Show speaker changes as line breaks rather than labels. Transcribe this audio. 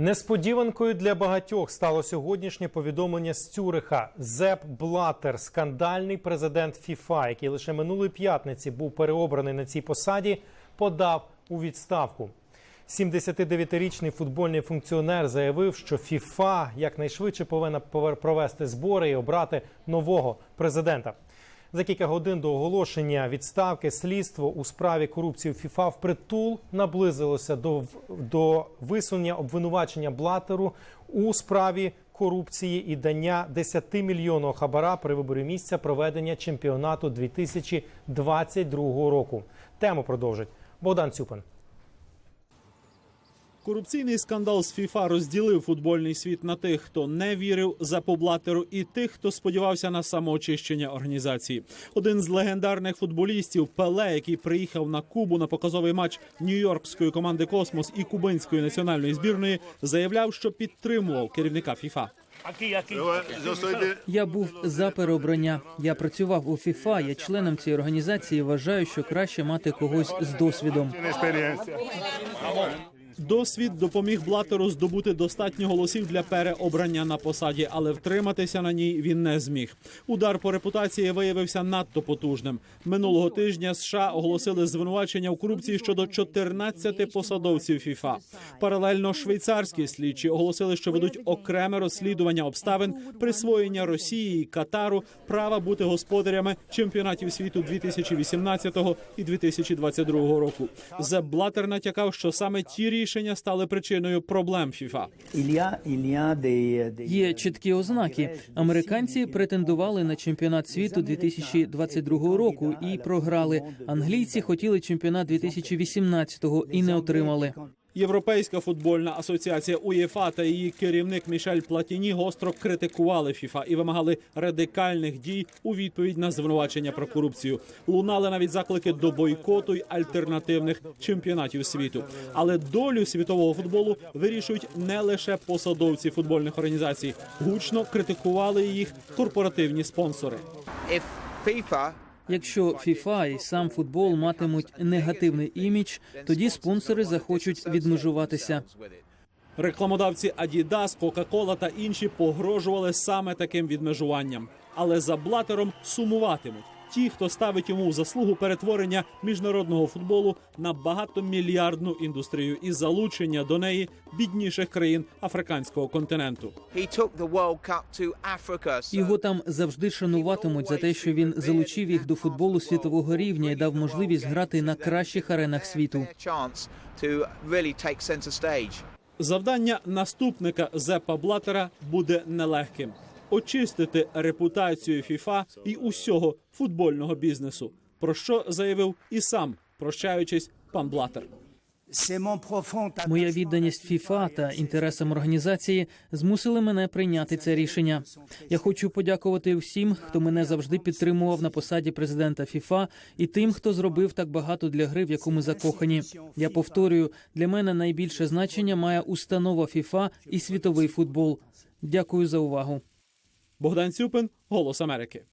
Несподіванкою для багатьох стало сьогоднішнє повідомлення з Цюриха. Зеп Блатер, скандальний президент ФІФА, який лише минулої п'ятниці був переобраний на цій посаді, подав у відставку. 79-річний футбольний функціонер заявив, що ФІФА якнайшвидше повинна провести збори і обрати нового президента. За кілька годин до оголошення відставки слідство у справі корупції ФІФА впритул наблизилося до, до висунення обвинувачення Блатеру у справі корупції і дання 10 мільйонного хабара при виборі місця проведення чемпіонату 2022 року. Тему продовжить Богдан Цюпин.
Корупційний скандал з ФІФА розділив футбольний світ на тих, хто не вірив за поблатеру, і тих, хто сподівався на самоочищення організації. Один з легендарних футболістів Пеле, який приїхав на Кубу на показовий матч Нью-Йоркської команди Космос і Кубинської національної збірної, заявляв, що підтримував керівника ФІФА.
Я був за переобрання. Я працював у ФІФА. Я членом цієї організації. Вважаю, що краще мати когось з досвідом.
Досвід допоміг Блатеру здобути достатньо голосів для переобрання на посаді, але втриматися на ній він не зміг. Удар по репутації виявився надто потужним. Минулого тижня США оголосили звинувачення у корупції щодо 14 посадовців ФІФА. Паралельно швейцарські слідчі оголосили, що ведуть окреме розслідування обставин присвоєння Росії і Катару права бути господарями чемпіонатів світу 2018 і 2022 року. Зеб Блатер натякав, що саме ті рішення стали причиною проблем ФІФА.
Є чіткі ознаки. Американці претендували на чемпіонат світу 2022 року і програли. Англійці хотіли чемпіонат 2018-го і не отримали.
Європейська футбольна асоціація УЄФА та її керівник Мішель Платіні гостро критикували ФІФА і вимагали радикальних дій у відповідь на звинувачення про корупцію. Лунали навіть заклики до бойкоту й альтернативних чемпіонатів світу. Але долю світового футболу вирішують не лише посадовці футбольних організацій. Гучно критикували їх корпоративні спонсори.
FIFA
Якщо ФІФА і сам футбол матимуть негативний імідж, тоді спонсори захочуть відмежуватися.
Рекламодавці Adidas, Coca-Cola та інші погрожували саме таким відмежуванням. Але за блатером сумуватимуть ті, хто ставить йому в заслугу перетворення міжнародного футболу на багатомільярдну індустрію і залучення до неї бідніших країн африканського континенту.
Його там завжди шануватимуть за те, що він залучив їх до футболу світового рівня і дав можливість грати на кращих аренах світу.
Завдання наступника Зепа Блатера буде нелегким очистити репутацію ФІФА і усього футбольного бізнесу. Про що заявив і сам, прощаючись, пан Блатер.
Моя відданість ФІФА та інтересам організації змусили мене прийняти це рішення. Я хочу подякувати всім, хто мене завжди підтримував на посаді президента ФІФА, і тим, хто зробив так багато для гри, в яку ми закохані. Я повторюю, для мене найбільше значення має установа ФІФА і світовий футбол. Дякую за увагу.
Богдан Цюпин, Голос Америки.